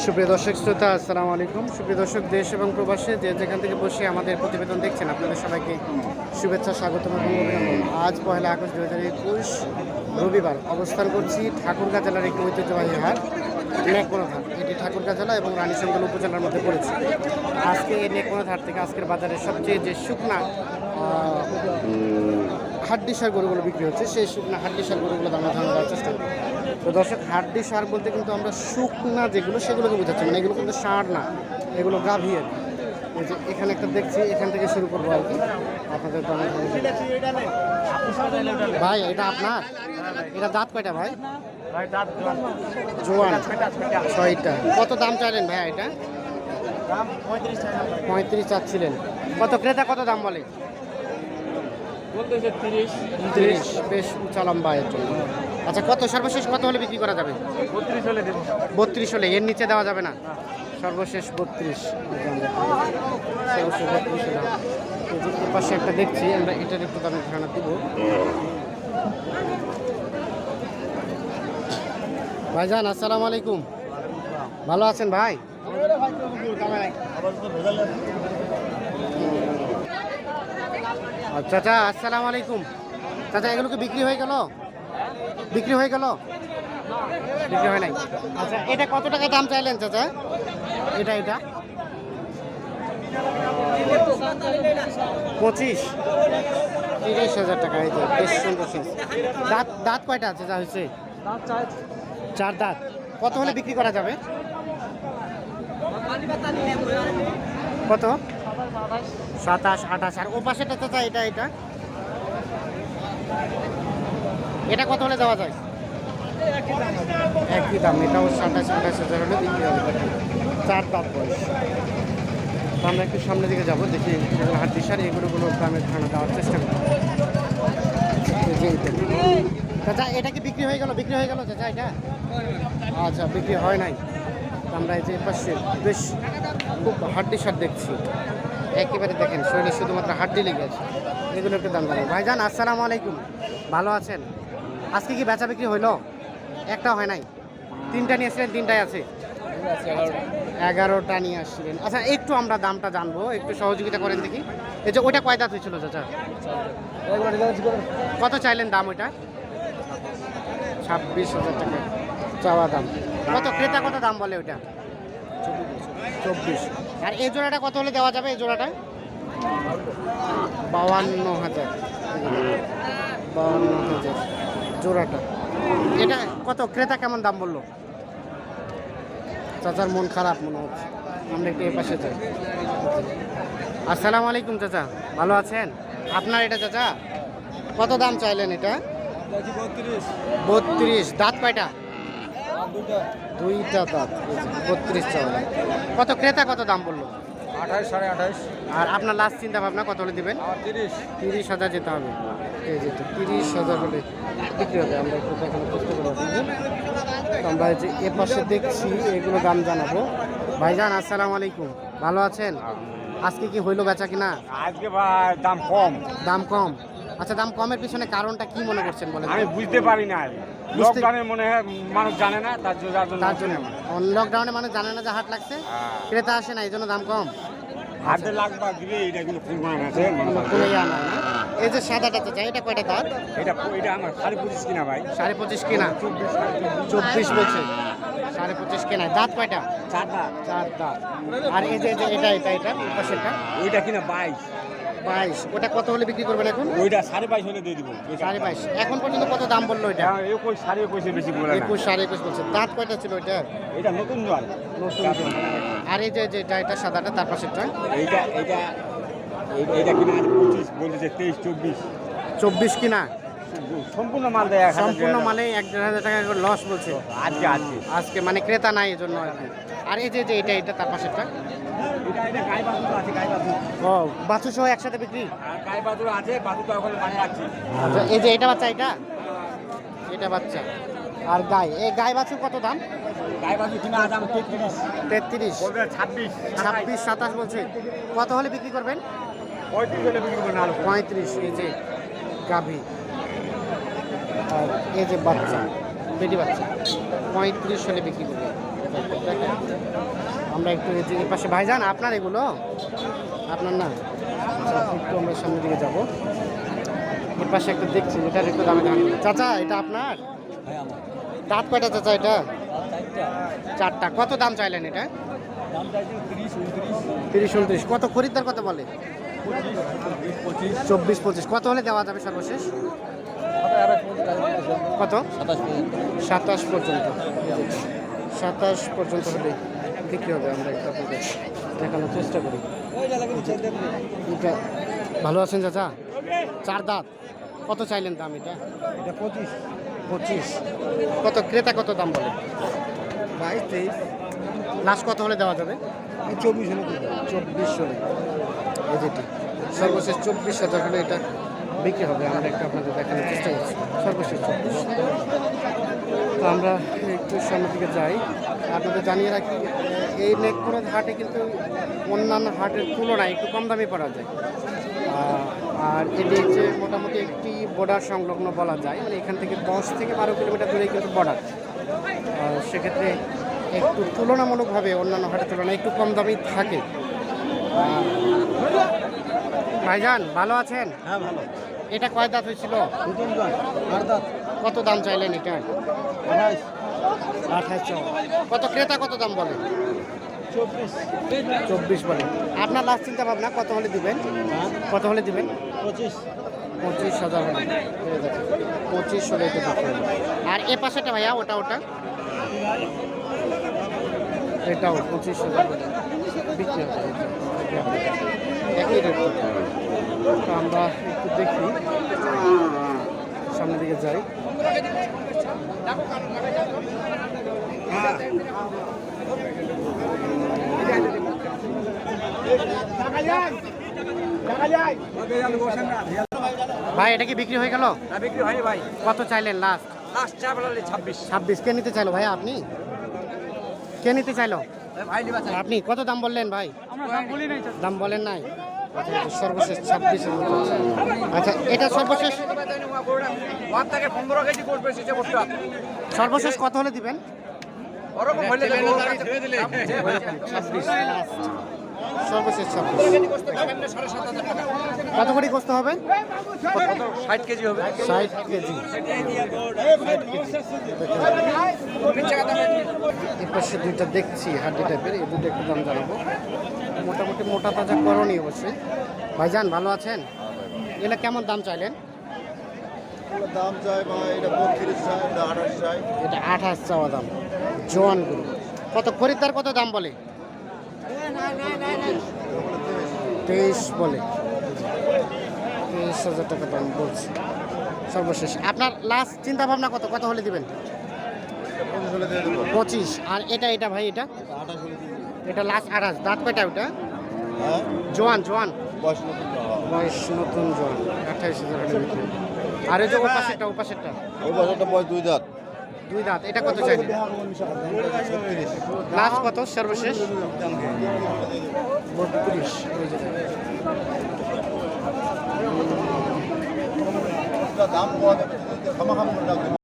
সুপ্রিয় দর্শক শ্রোতা আসসালামু আলাইকুম। সুপ্রিয় দর্শক দেশ এবং প্রবাসে যে যেখান থেকে বসে আমাদের প্রতিবেদন দেখছেন আপনাদের সবাইকে শুভেচ্ছা স্বাগত আজ পহেলা আগস্ট দু হাজার একুশ রবিবার অবস্থান করছি ঠাকুরগাঁ জেলার একটি ঐতিহ্যবাহী হাট নেকমোনা হাট। এটি ঠাকুরগাঁ জেলা এবং রানীশঙ্কল উপজেলার মধ্যে পড়েছে। আজকে এই নেকমোনা হাট থেকে আজকের বাজারে সবচেয়ে যে শুকনা আহ, হাড্ডি সার গরুগুলো বিক্রি হচ্ছে সেই শুকনা হাড্ডি সার গরুগুলো দাম ধারণা দেওয়ার চেষ্টা করি তো দর্শক হাড্ডি সার বলতে কিন্তু আমরা শুকনা যেগুলো সেগুলোকে বোঝাচ্ছি মানে এগুলো কিন্তু সার না এগুলো গাভী আর এই যে এখানে একটা দেখছি এখান থেকে শুরু করব আর কি। আপনাদের ভাই এটা আপনার? এটা দাঁত কয়টা ভাই? জোয়ান। ছয়টা। কত দাম চাইলেন ভাই এটা? পঁয়ত্রিশ চাচ্ছিলেন। কত ক্রেতা কত দাম বলে? তিরিশ। বেশ উঁচা লম্বা এর জন্য। আচ্ছা কত সর্বশেষ কত হলে বিক্রি করা যাবে? বত্রিশ হলে বত্রিশ হলে এর নিচে দেওয়া যাবে না? সর্বশেষ বত্রিশ। সর্বশেষ বত্রিশ এর পাশে একটা দেখছি আমরা এটার একটু দামে ধারণা দেব। ভাইজান আসসালামু আলাইকুম। ভালো আছেন ভাই? আচ্ছা চাচা আসসালামু আলাইকুম। চাচা এগুলো কি বিক্রি হয়ে গেল? বিক্রি হয়ে গেল? বিক্রি হয় নাই। আচ্ছা এটা কত টাকা দাম চাইলেন চাচা? এটা এটা। পঁচিশ। তিরিশ হাজার টাকা, এই যে, বেশ সুন্দর দাঁত দাঁত কয়টা আছে যা হয়েছে? চার দাঁত। কত হলে বিক্রি করা যাবে? কত? সাতাশ, আঠাশ। আর ও পাশেটা চাচা, এটা এটা? এটা কত হলে দেওয়া যায়? একই দাম এটাও সাতাশ, আঠাশ হাজার হলে বিক্রি হবে। চার দাঁত বয়স। তো আমরা একটু সামনের দিকে যাব, দেখি হাট দিশার এগুলো কোনো দামের ধারণা দেওয়ার চেষ্টা এইটা। চাচা, এটা কি বিক্রি হয়ে গেল? বিক্রি হয়ে গেল চাচা এটা? আচ্ছা বিক্রি হয় নাই। আমরা এই যে পাশে, বেশ খুব হাড্ডি সার দেখছি। একেবারে দেখেন, শরীরে শুধুমাত্র হাড্ডি লেগে আছে। এগুলো একটু দাম জানাই ভাইজান, আসসালামু আলাইকুম। ভালো আছেন? আজকে কি বেচা বিক্রি হইল? একটা হয় নাই। তিনটা নিয়ে আসছিলেন তিনটাই আছে। এগারোটা নিয়ে আসছিলেন। আচ্ছা একটু আমরা দামটা জানব একটু সহযোগিতা করেন দেখি। এই যে ওইটা কয় দাঁত হয়েছিল চাচা? কত চাইলেন দাম ওইটা? ছাব্বিশ হাজার টাকা চাওয়া দাম। কত? ক্রেতা কত দাম বলে ওইটা? চব্বিশ। আর এই জোড়াটা কত হলে দেওয়া যাবে এই জোড়াটা? বাউান্ন হাজার। বাউান্ন হাজার। জোড়াটা। এটা কত? ক্রেতা কেমন দাম বলল? চাচার মন খারাপ মনে হচ্ছে। আমরা একটু এ পাশে যাই। আসসালামু আলাইকুম চাচা ভালো আছেন? আপনার এটা চাচা? কত দাম চাইলেন এটা? বত্রিশ। দাঁত কয়টা? দুইটা দাঁত বত্রিশ চাওয়া কত ক্রেতা কত দাম বলল? আঠাশ সাড়ে আঠাশ। আর আপনার লাস্ট চিন্তা ভাবনা কত হলে দেবেন? তিরিশ। তিরিশ হাজার যেতে হবে। এই যে তো তিরিশ হাজার হলে বিক্রি হবে আমরা একটু দেখানোর চেষ্টা করব আমরা যে এ পাশে দেখছি এগুলো দাম জানাব। ভাইজান আসসালামু আলাইকুম। ভালো আছেন? আজকে কি হইল বেচা কিনা? আজকে ভাই দাম কম। দাম কম। আচ্ছা দাম কমের পিছনে কারণটা কি মনে করছেন বলেন? আমি বুঝতে পারি না লকডাউনে মনে হয় মানুষ জানে না তার জন্য তার জন্য লকডাউনে মানুষ জানে না যে হাট লাগছে? ক্রেতা আসে না এই জন্য দাম কম? হাতে লাগবা দিবে এটা কিন্তু আছে না? এই যে সাদাটা তো চাই এটা কয়টা দাঁত? এটা এটা আমার সাড়ে পঁচিশ কিনা ভাই। সাড়ে পঁচিশ কেনা? চব্বিশ বলছে। সাড়ে পঁচিশ কেনা। দাঁত কয়টা? চারটা চার দাঁত। আর এই যে এটা এটা এটা পাশেরটা? ওইটা কিনা বাইশ। বাইশ। ওটা কত হলে বিক্রি করবেন এখন? ওইটা সাড়ে বাইশ হলে দিয়ে দিব। সাড়ে বাইশ। এখন পর্যন্ত কত দাম বলল এটা? হ্যাঁ, একুশ সাড়ে একুশে বেশি বলে একুশ সাড়ে একুশ বলছে। দাঁত কয়টা ছিল ওইটা? এটা নতুন জল নতুন। আর এই যে এটা এটা সাদাটা তার পাশেরটা? এইটা এইটা এইটা- কিনা পঁচিশ বলতেছে তেইশ চব্বিশ। চব্বিশ কিনা? সম্পূর্ণ মাল দেয় সম্পূর্ণ। মালে এক দেড় হাজার টাকা করে লস বলছে। আজকে আজকে। আজকে মানে ক্রেতা নাই এই জন্য আর এই যে যে এটা এটা তার পাশেরটা? ও বাছু সহ একসাথে বিক্রি? বাছুর আছে মানে আছে আচ্ছা এই যে এটা বাচ্চা এটা? এটা বাচ্চা। আর এই বাছুর কত দাম? গায়ে বাছুর কিনা দাম তেত্রিশ। তেত্রিশ। ছাব্বিশ ছাব্বিশ সাতাশ বলছে। কত হলে বিক্রি করবেন? পঁয়ত্রিশ হলে বিক্রি করবেন আলু। পঁয়ত্রিশ এই যে গাভী। আর এই যে বাচ্চা বেটি বাচ্চা পঁয়ত্রিশ হলে বিক্রি করবে আমরা একটু এই যে এর পাশে ভাইজান আপনার এগুলো? আপনার না? আচ্ছা, একটু আমরা সামনের দিকে যাব। এর পাশে একটা দেখছি এটার একটু দামে দাম চাচা এটা আপনার? ভাই আমার। দাঁত কয়টা চাচা এটা? চারটা। কত দাম চাইলেন এটা? তিরিশ উনত্রিশ। কত খরিদ্দার কত বলে? চব্বিশ পঁচিশ। কত হলে দেওয়া যাবে সর্বশেষ? কত? সাতাশ পর্যন্ত। সাতাশ পর্যন্ত হলে বিক্রি হবে আমরা একটু দেখানোর চেষ্টা করি। এটা ভালো আছেন চাচা? চার দাঁত। কত চাইলেন দাম এটা? এটা পঁচিশ। পঁচিশ। কত ক্রেতা কত দাম বলে? বাইশ তেইশ। লাস্ট কত হলে দেওয়া যাবে? চব্বিশ হলে চব্বিশ হলে। এই সর্বশেষ চব্বিশ হাজার হলে এটা বিক্রি হবে। আমরা একটু আপনাদের দেখানোর চেষ্টা করছি। সর্বশেষ চব্বিশ। তো আমরা একটু সামনের দিকে যাই। আপনাদের জানিয়ে রাখি, এই নেকপুরের হাটে কিন্তু অন্যান্য হাটের তুলনায় একটু কম দামে পাওয়া যায়। আর এটি যে মোটামুটি একটি বর্ডার সংলগ্ন বলা যায়। মানে এখান থেকে দশ থেকে বারো কিলোমিটার দূরে কিন্তু বর্ডার সেক্ষেত্রে একটু তুলনামূলকভাবে অন্যান্য হাটের তুলনায় একটু কম দামেই থাকে। ভাইজান ভালো আছেন? হ্যাঁ ভালো। এটা কয় দাঁত হয়েছিল? কত দাম চাইলেন এটা? আঠাশ কত ক্রেতা কত দাম বলে? চব্বিশ। চব্বিশ বলে। আপনার লাস্ট চিন্তা ভাবনা কত হলে দিবেন? কত হলে দিবেন? পঁচিশ। পঁচিশ হাজার হলে। পঁচিশ হলে। আর এ পাশেটা ভাইয়া ওটা ওটা? এটাও পঁচিশ হাজার হলে বিক্রি হবে একই রেট আমরা একটু দেখি। সামনের দিকে যাই। ভাই এটা কি বিক্রি হয়ে গেল? বিক্রি হয়নি ভাই। কত চাইলেন লাস্ট লাস্ট ছাব্বিশ। ছাব্বিশ। কে নিতে চাইলো ভাই আপনি? কে নিতে চাইলো? আপনি কত দাম বললেন ভাই? দাম বলেন নাই? সর্বশেষ ছাব্বিশ আচ্ছা এটা সর্বশেষ? সর্বশেষ কত হলে দিবেন? সর্বশেষ ছাব্বিশ। কত করে কষ্ট হবে? ষাট কেজি হবে। ষাট কেজি। এর পাশে দুইটা দেখছি হাড্ডি টাইপের এই দুটো একটু দাম জানাব। মোটামুটি মোটা তাজা করণীয় অবশ্যই। ভাইজান ভালো আছেন? এটা কেমন দাম চাইলেন? দাম চাই বা এটা বত্রিশ চাই এটা আঠাশ চাই। এটা আঠাশ চাওয়া দাম। জোয়ান গরু। কত খরিদ্দার কত দাম বলে? তেইশ বলে। তেইশ হাজার টাকা দাম বলছে। সর্বশেষ। আপনার লাস্ট চিন্তা ভাবনা কত? কত হলে দিবেন? পঁচিশ। আর এটা এটা ভাই এটা? এটা লাস্ট আঠাশ। দাঁত কয়টা ওটা? জোয়ান জোয়ান? বয়স নতুন জোয়ান। আঠাইশ হাজার আর এই যে ও পাশেরটা ও পাশেরটা? এই বছরটা বয়স দুই দাঁত। দুই দাঁত। এটা কত ছত্রিশ লাস্ট কত? সর্বশেষ? বত্রিশ। দাম পাওয়া যাবে